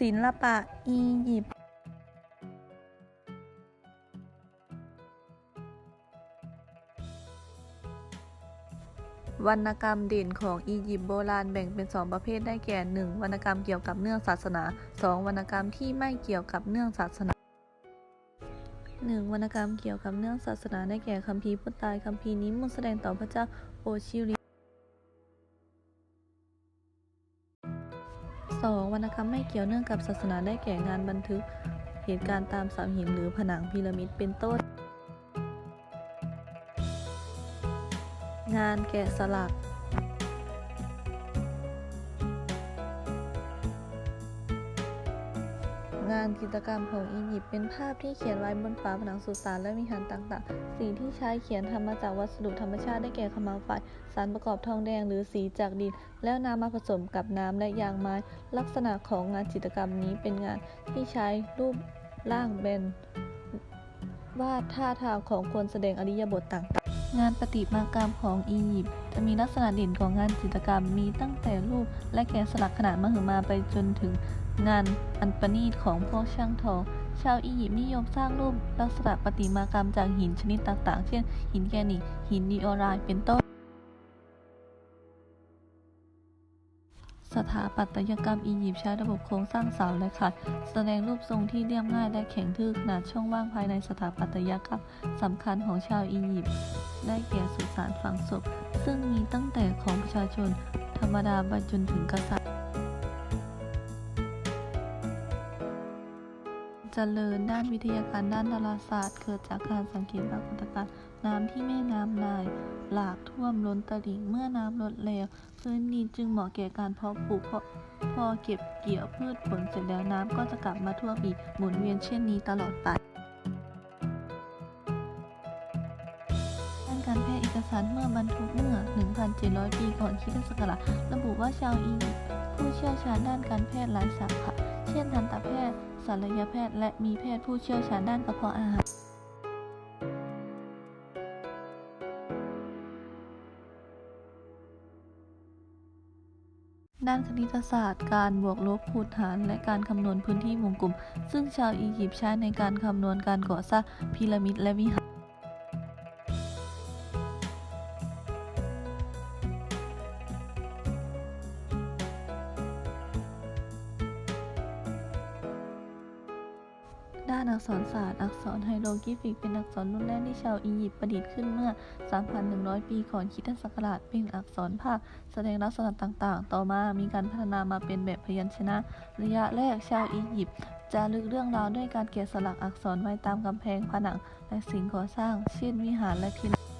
ศิลปะอียิปต์วรรณกรรมเด่นของอียิปต์โบราณแบ่งเป็น 2 ประเภทได้แก่ 1. วรรณกรรมเกี่ยวกับเนื่องศาสนา 2. วรรณกรรมที่ไม่เกี่ยวกับเนื่องศาสนา 1. วรรณกรรมเกี่ยวกับเนื่องศาสนาได้แก่คัมภีร์พุทธตายคัมภีร์นี้มุ่งแสดงต่อพระเจ้าโอชิริ 2. วรรณกรรมไม่เกี่ยวเนื่องกับศาสนาได้แก่งานบันทึก เหตุการณ์ตามสาหินหรือผนังพีระมิดเป็นต้น งานแกะสลัก งานจิตรกรรมของอียิปต์เป็นภาพที่เขียนไว้บนฝาผนังสุสานและวิหารต่างๆ สีที่ใช้เขียนทำมาจากวัสดุธรรมชาติได้แก่ขมเหลาไฟสารประกอบทองแดงหรือสีจากดิน แล้วนำมาผสมกับน้ำและยางไม้ ลักษณะของงานจิตรกรรมนี้เป็นงานที่ใช้รูปร่างแบนวาดท่าทางของคนแสดงอริยบทต่างๆ งานประติมากรรมของอียิปต์จะมีลักษณะเด่นของงานจิตรกรรมมีตั้งแต่รูปและแกะสลักขนาดมหึมาไปจนถึง งานอันประณีตของพวกช่างทอง ชาวอียิปต์นิยมสร้างรูปลักษณะประติมากรรมจากหินชนิดต่างๆ เช่น หินแกรนิตหินดิโอไรเป็นต้น สถาปัตยกรรมอียิปต์ใช้ระบบโครงสร้างเสาและขัด แสดงรูปทรงที่เรียบง่ายและแข็งทื่อขนาดช่องว่างภายในสถาปัตยกรรมสำคัญของชาวอียิปต์ได้แก่สุสานฝังศพ ซึ่งมีตั้งแต่ของประชาชน ธรรมดาไปจนถึงกษัตริย์ เจริญด้านวิทยาการด้านดาราศาสตร์ เกิดจากการสังเกตปรากฏการณ์น้ำที่แม่น้ำนาย หลากท่วมล้นตลิ่งเมื่อน้ำลดเร็วพื้นดินจึงเหมาะแก่การเพาะปลูกเพราะพอเก็บเกี่ยวพืชผลเสร็จแล้วน้ำก็จะกลับมาท่วมอีกหมุนเวียนเช่นนี้ตลอดไปด้านการแพทย์เอกสารเมื่อบรรทุกเมื่อ 1,700 ปีก่อนคริสตศักราชระบุว่าชาวอียิปต์ผู้เชี่ยวชาญด้านการแพทย์หลายสาขาเช่นทันตแพทย์ ศัลยแพทย์ และมีแพทย์ผู้เชี่ยวชาญด้านกระเพาะอาหารด้านคณิตศาสตร์ การบวกลบคูณหาร และการคำนวณพื้นที่วงกลม ซึ่งชาวอียิปต์ใช้ในการคำนวณการก่อสร้างพีระมิดและวิหาร ด้านอักษรศาสตร์ อักษรไฮโรกริฟิก เป็นอักษรรุ่นแรกที่ชาวอียิปต์ประดิษฐ์ขึ้นเมื่อ 3,100 ปีก่อนคริสตศักราช เป็นอักษรภาพแสดงลักษณะต่างๆ ต่อมามีการพัฒนามาเป็นแบบพยัญชนะ ระยะแรกชาวอียิปต์จารึกเรื่องราวด้วยการแกะสลักอักษรไว้ตามกำแพงผนังและสิ่งก่อสร้าง เช่นวิหารและพิรา